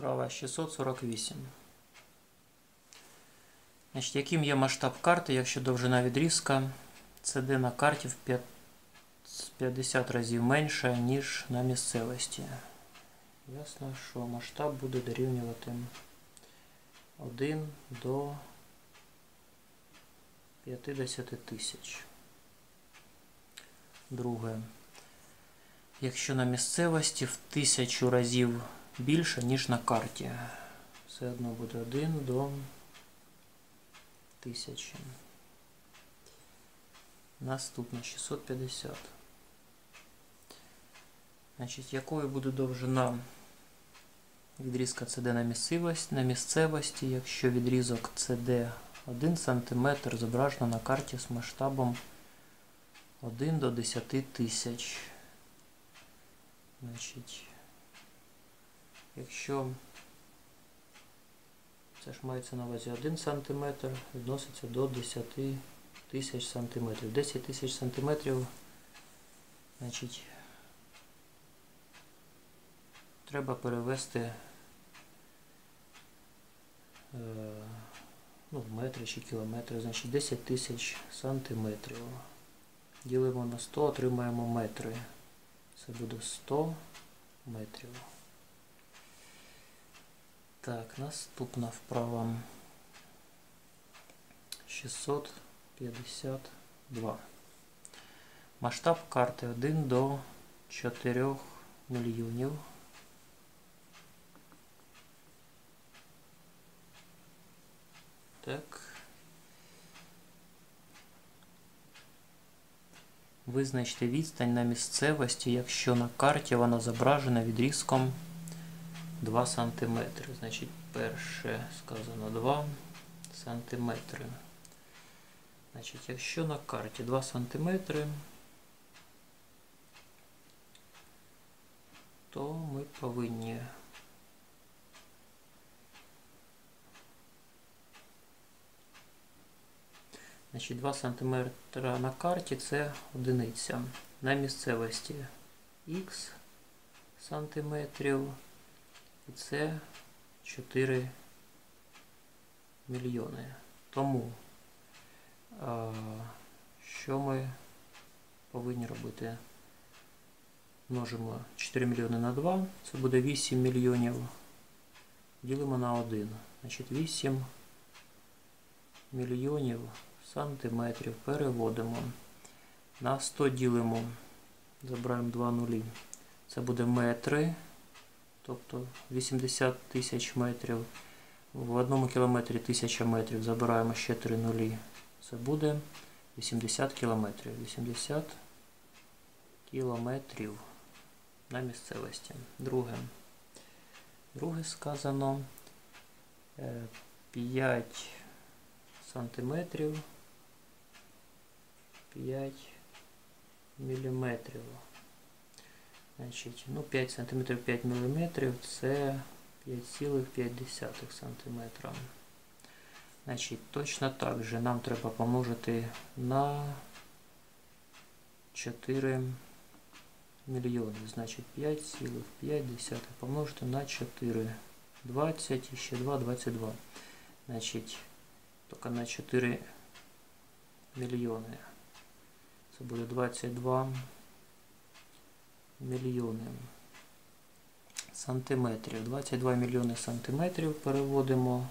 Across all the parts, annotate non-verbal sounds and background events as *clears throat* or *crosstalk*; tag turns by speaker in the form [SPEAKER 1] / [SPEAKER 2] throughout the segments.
[SPEAKER 1] Права 648. Значить, яким є масштаб карти, якщо довжина відрізка CD на карті в 50 разів менша, ніж на місцевості? Ясно, що масштаб буде дорівнювати 1 до 50 тисяч. Друге. Якщо на місцевості в тисячу разів більше, ніж на карті. Все одно буде 1 до 1000. Наступне 650. Значить, якою буде довжина відрізка CD на місцевості, на місцевості, якщо відрізок CD 1 см зображено на карті з масштабом 1 до 10 тисяч. Значить, якщо це ж мається на увазі 1 см, відноситься до 10 тисяч сантиметрів. 10 тисяч сантиметрів, значить, треба перевести е, ну, метри чи кілометри, значить 10 тисяч сантиметрів. Ділимо на 100, отримаємо метри. Це буде 100 метрів. Так, наступна вправа 652. Масштаб карти 1 до 4 мільйонів. Так. Визначте відстань на місцевості, якщо на карті вона зображена відрізком 2 см. Значить, перше сказано 2 см. Значить, якщо на карті 2 см, то ми повинні Значить, 2 см на карті це одиниця. На місцевості х сантиметрів і це 4 мільйони. Тому що ми повинні робити? Множимо 4 мільйони на 2, це буде 8 мільйонів. Ділимо на 1. Значить 8 мільйонів сантиметрів переводимо. На 100 ділимо, забираємо 2 нулі. Це буде метри, тобто 80 тисяч метрів. В одному кілометрі 1000 метрів забираємо ще 3 нулі. Це буде 80 кілометрів. 80 кілометрів на місцевості. Друге. Друге сказано 5 сантиметрів 5 міліметрів. Значить, ну 5 см 5 мм це 5,5 см. Значить, точно так же нам треба помножити на 4 мільйони. Значить 5,5 помножити на 4. 20 і ще 2, 22. Значить, тільки на 4 мільйони. Це буде 22 Мільйони сантиметрів. 22 мільйони сантиметрів переводимо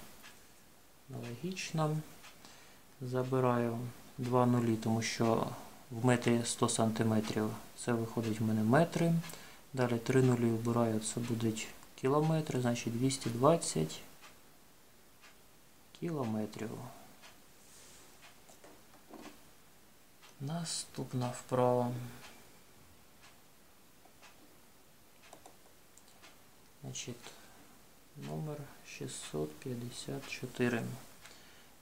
[SPEAKER 1] аналогічно. Забираю 2 нулі, тому що в метрі 100 сантиметрів це виходить в мене метри. Далі 3 нулі вбираю, це будуть кілометри, значить 220 кілометрів. Наступна вправа. Значить, номер 654.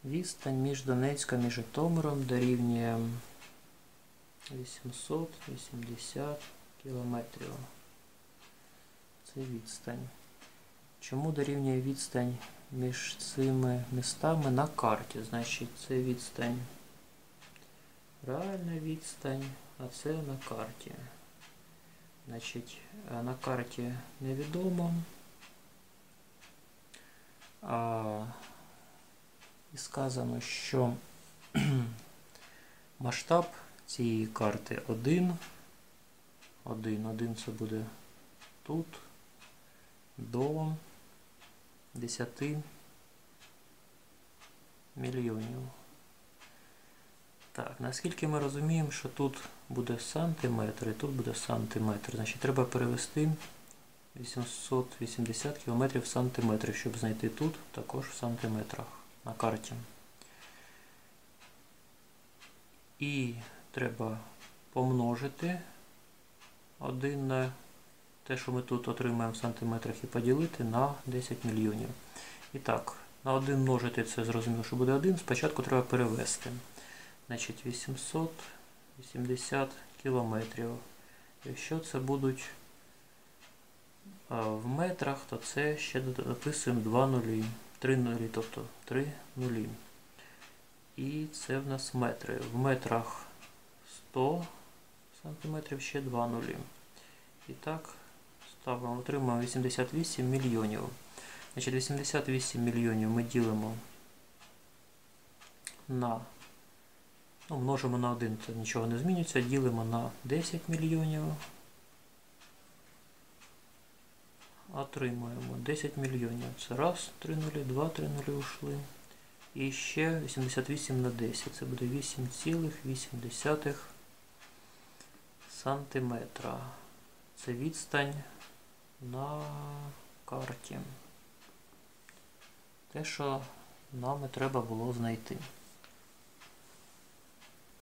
[SPEAKER 1] Відстань між Донецьком і Житомиром дорівнює 880 кілометрів. Це відстань. Чому дорівнює відстань між цими містами на карті? Значить, це відстань. Реальна відстань, а це на карті. Значить, на карті невідомо. А, і сказано, що *clears throat* масштаб цієї карти 1. 1, 1 це буде тут до 10 мільйонів. Так, наскільки ми розуміємо, що тут буде сантиметр і тут буде сантиметр. Значить, треба перевести 880 км в сантиметри, щоб знайти тут також в сантиметрах на карті. І треба помножити 1 на те, що ми тут отримаємо в сантиметрах, і поділити на 10 мільйонів. І так, на 1 множити це зрозуміло, що буде 1. Спочатку треба перевести. Значить, 880 кілометрів. Якщо це будуть в метрах, то це ще дописуємо 2 нулі. 3 нулі, тобто 3 нулі. І це в нас метри. В метрах 100 сантиметрів ще 2 нулі. І так, ставимо, отримаємо 88 мільйонів. Значить, 88 мільйонів ми ділимо на, ну, множимо на 1, це нічого не змінюється, ділимо на 10 мільйонів. Отримуємо 10 мільйонів. Це раз, 3 нулі, 2, 3 нулі ушли. І ще 88 на 10. Це буде 8,8 сантиметра. Це відстань на карті. Те, що нам треба було знайти.